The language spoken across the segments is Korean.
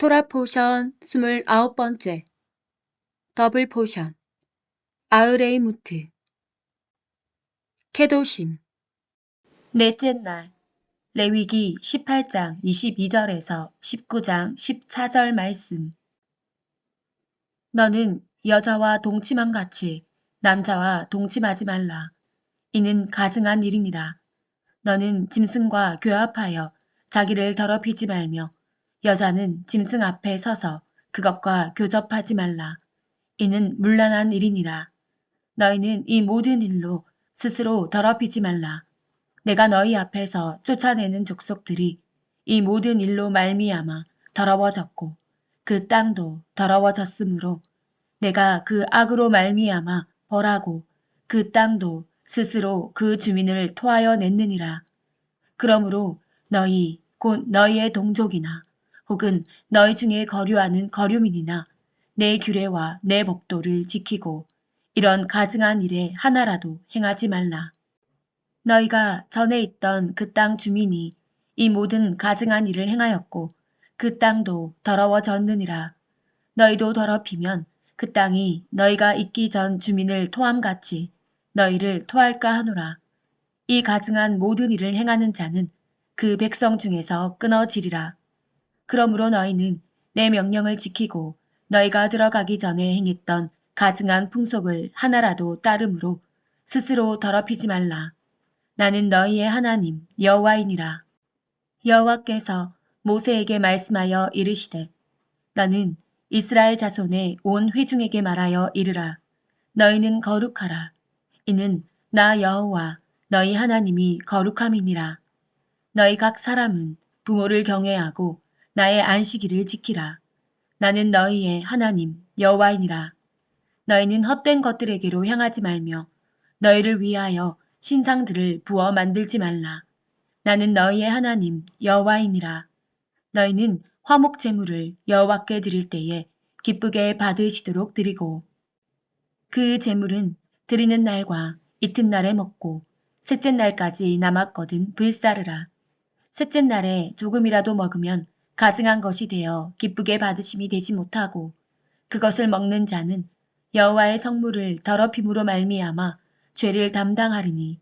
토라 포션 29번째. 더블 포션. 아으레이 무트. 캐도심. 넷째 날. 레위기 18장 22절에서 19장 14절 말씀. 너는 여자와 동침함 같이 남자와 동침하지 말라. 이는 가증한 일이니라. 너는 짐승과 교합하여 자기를 더럽히지 말며 여자는 짐승 앞에 서서 그것과 교접하지 말라. 이는 물란한 일이니라. 너희는 이 모든 일로 스스로 더럽히지 말라. 내가 너희 앞에서 쫓아내는 족속들이 이 모든 일로 말미암아 더러워졌고 그 땅도 더러워졌으므로 내가 그 악으로 말미암아 벌하고 그 땅도 스스로 그 주민을 토하여 냈느니라. 그러므로 너희 곧 너희의 동족이나 혹은 너희 중에 거류하는 거류민이나 내 규례와 내 법도를 지키고 이런 가증한 일에 하나라도 행하지 말라. 너희가 전에 있던 그 땅 주민이 이 모든 가증한 일을 행하였고 그 땅도 더러워졌느니라. 너희도 더럽히면 그 땅이 너희가 있기 전 주민을 토함같이 너희를 토할까 하노라. 이 가증한 모든 일을 행하는 자는 그 백성 중에서 끊어지리라. 그러므로 너희는 내 명령을 지키고 너희가 들어가기 전에 행했던 가증한 풍속을 하나라도 따름으로 스스로 더럽히지 말라. 나는 너희의 하나님 여호와이니라. 여호와께서 모세에게 말씀하여 이르시되 너는 이스라엘 자손의 온 회중에게 말하여 이르라. 너희는 거룩하라. 이는 나 여호와 너희 하나님이 거룩함이니라. 너희 각 사람은 부모를 경외하고 나의 안식일을 지키라. 나는 너희의 하나님 여호와이니라. 너희는 헛된 것들에게로 향하지 말며 너희를 위하여 신상들을 부어 만들지 말라. 나는 너희의 하나님 여호와이니라. 너희는 화목 제물을 여호와께 드릴 때에 기쁘게 받으시도록 드리고 그 제물은 드리는 날과 이튿날에 먹고 셋째 날까지 남았거든 불사르라. 셋째 날에 조금이라도 먹으면 가증한 것이 되어 기쁘게 받으심이 되지 못하고 그것을 먹는 자는 여호와의 성물을 더럽힘으로 말미암아 죄를 담당하리니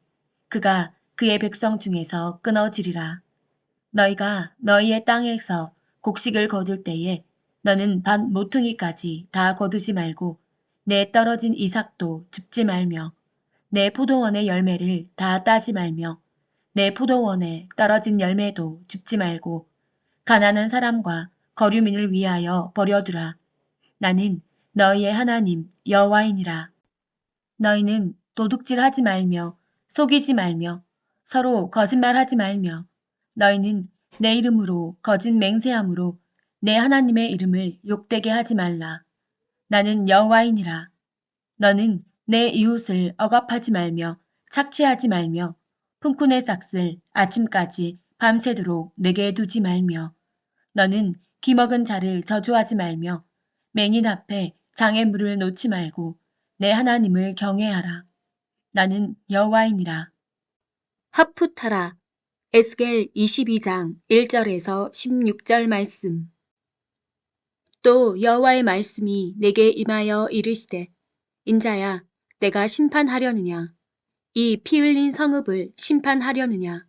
그가 그의 백성 중에서 끊어지리라. 너희가 너희의 땅에서 곡식을 거둘 때에 너는 밭 모퉁이까지 다 거두지 말고 내 떨어진 이삭도 줍지 말며 내 포도원의 열매를 다 따지 말며 내 포도원에 떨어진 열매도 줍지 말고 가난한 사람과 거류민을 위하여 버려두라. 나는 너희의 하나님 여호와이니라. 너희는 도둑질하지 말며 속이지 말며 서로 거짓말하지 말며 너희는 내 이름으로 거짓 맹세함으로 내 하나님의 이름을 욕되게 하지 말라. 나는 여호와이니라. 너는 내 이웃을 억압하지 말며 착취하지 말며 품꾼의 싹을 아침까지 밤새도록 내게 두지 말며 너는 기먹은 자를 저주하지 말며 맹인 앞에 장애물을 놓지 말고 내 하나님을 경외하라. 나는 여호와이니라. 하푸타라 에스겔 22장 1절에서 16절 말씀 또 여호와의 말씀이 내게 임하여 이르시되 인자야 내가 심판하려느냐 이 피 흘린 성읍을 심판하려느냐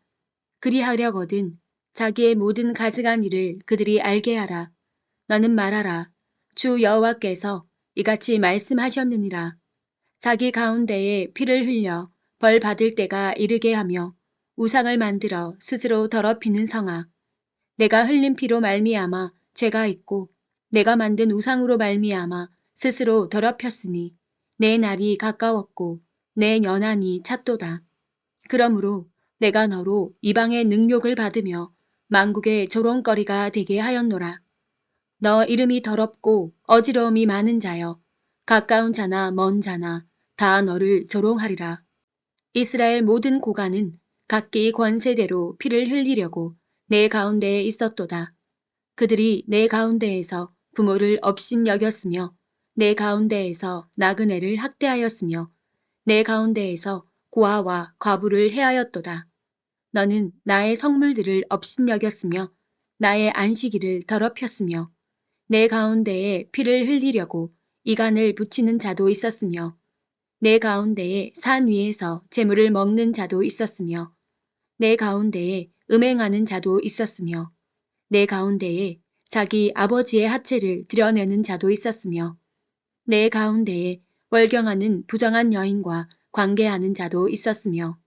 그리하려거든 자기의 모든 가증한 일을 그들이 알게 하라. 너는 말하라. 주 여호와께서 이같이 말씀하셨느니라. 자기 가운데에 피를 흘려 벌 받을 때가 이르게 하며 우상을 만들어 스스로 더럽히는 성아. 내가 흘린 피로 말미암아 죄가 있고 내가 만든 우상으로 말미암아 스스로 더럽혔으니 내 날이 가까웠고 내 연한이 찼도다. 그러므로 내가 너로 이방의 능욕을 받으며 만국의 조롱거리가 되게 하였노라. 너 이름이 더럽고 어지러움이 많은 자여 가까운 자나 먼 자나 다 너를 조롱하리라. 이스라엘 모든 고관은 각기 권세대로 피를 흘리려고 내 가운데에 있었도다. 그들이 내 가운데에서 부모를 업신 여겼으며 내 가운데에서 나그네를 학대하였으며 내 가운데에서 고아와 과부를 해하였도다. 너는 나의 성물들을 업신 여겼으며 나의 안식일을 더럽혔으며 내 가운데에 피를 흘리려고 이간을 붙이는 자도 있었으며 내 가운데에 산 위에서 재물을 먹는 자도 있었으며 내 가운데에 음행하는 자도 있었으며 내 가운데에 자기 아버지의 하체를 드러내는 자도 있었으며 내 가운데에 월경하는 부정한 여인과 관계하는 자도 있었으며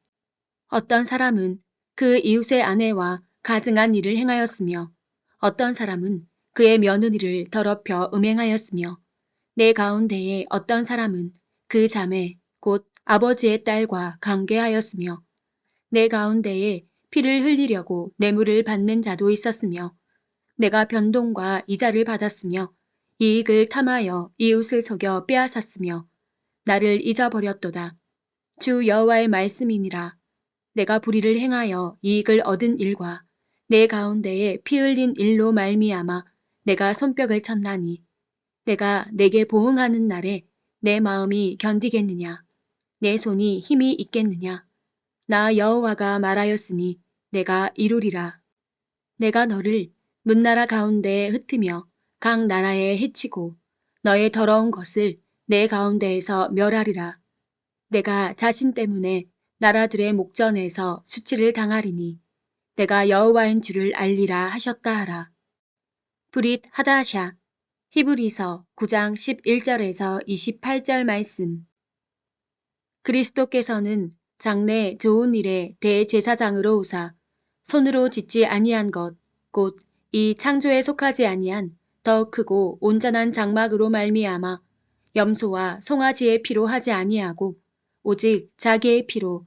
어떤 사람은 그 이웃의 아내와 가증한 일을 행하였으며 어떤 사람은 그의 며느리를 더럽혀 음행하였으며 내 가운데에 어떤 사람은 그 자매 곧 아버지의 딸과 관계하였으며 내 가운데에 피를 흘리려고 뇌물을 받는 자도 있었으며 내가 변동과 이자를 받았으며 이익을 탐하여 이웃을 속여 빼앗았으며 나를 잊어버렸도다. 주 여호와의 말씀이니라. 내가 불의를 행하여 이익을 얻은 일과 내 가운데에 피 흘린 일로 말미암아 내가 손뼉을 쳤나니 내가 내게 보응하는 날에 내 마음이 견디겠느냐? 내 손이 힘이 있겠느냐? 나 여호와가 말하였으니 내가 이루리라. 내가 너를 문나라 가운데에 흩으며 각 나라에 해치고 너의 더러운 것을 내 가운데에서 멸하리라. 내가 자신 때문에 나라들의 목전에서 수치를 당하리니 내가 여호와인 줄을 알리라 하셨다 하라. 브릿 하다샤 히브리서 9장 11절에서 28절 말씀 그리스도께서는 장래 좋은 일에 대제사장으로 오사 손으로 짓지 아니한 것 곧 이 창조에 속하지 아니한 더 크고 온전한 장막으로 말미암아 염소와 송아지의 피로 하지 아니하고 오직 자기의 피로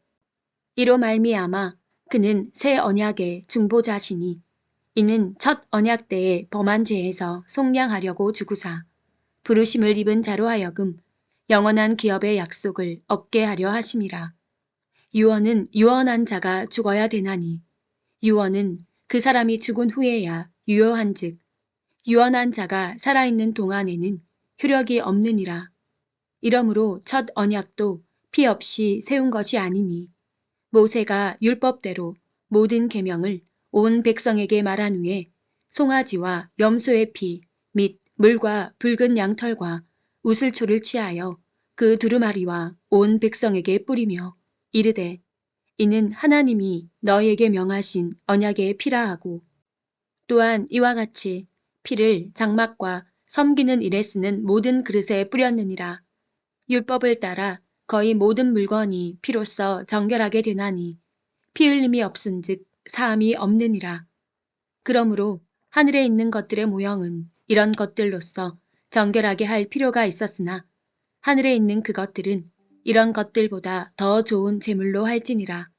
이로 말미암아 그는 새 언약의 중보자시니 이는 첫 언약 때의 범한 죄에서 속량하려고 주구사 부르심을 입은 자로 하여금 영원한 기업의 약속을 얻게 하려 하심이라. 유언은 유언한 자가 죽어야 되나니 유언은 그 사람이 죽은 후에야 유효한즉 유언한 자가 살아있는 동안에는 효력이 없느니라. 이러므로 첫 언약도 피 없이 세운 것이 아니니 모세가 율법대로 모든 계명을 온 백성에게 말한 후에 송아지와 염소의 피 및 물과 붉은 양털과 우슬초를 취하여 그 두루마리와 온 백성에게 뿌리며 이르되 이는 하나님이 너희에게 명하신 언약의 피라 하고 또한 이와 같이 피를 장막과 섬기는 일에 쓰는 모든 그릇에 뿌렸느니라. 율법을 따라 거의 모든 물건이 피로써 정결하게 되나니 피 흘림이 없은즉 사함이 없느니라. 그러므로 하늘에 있는 것들의 모형은 이런 것들로서 정결하게 할 필요가 있었으나 하늘에 있는 그것들은 이런 것들보다 더 좋은 제물로 할지니라.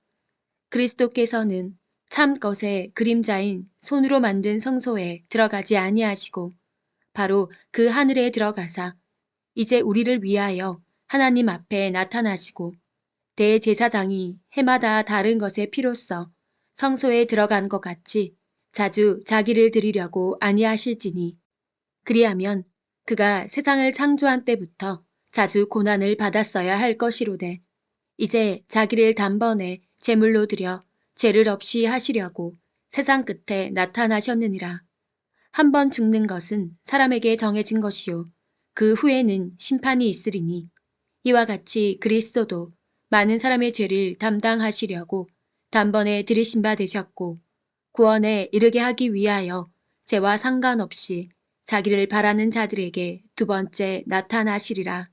그리스도께서는 참 것의 그림자인 손으로 만든 성소에 들어가지 아니하시고 바로 그 하늘에 들어가사 이제 우리를 위하여 하나님 앞에 나타나시고 대제사장이 해마다 다른 것의 피로써 성소에 들어간 것 같이 자주 자기를 드리려고 아니하실지니 그리하면 그가 세상을 창조한 때부터 자주 고난을 받았어야 할 것이로되 이제 자기를 단번에 제물로 드려 죄를 없이 하시려고 세상 끝에 나타나셨느니라. 한 번 죽는 것은 사람에게 정해진 것이요. 그 후에는 심판이 있으리니 이와 같이 그리스도도 많은 사람의 죄를 담당하시려고 단번에 들이신 바 되셨고 구원에 이르게 하기 위하여 죄와 상관없이 자기를 바라는 자들에게 두 번째 나타나시리라.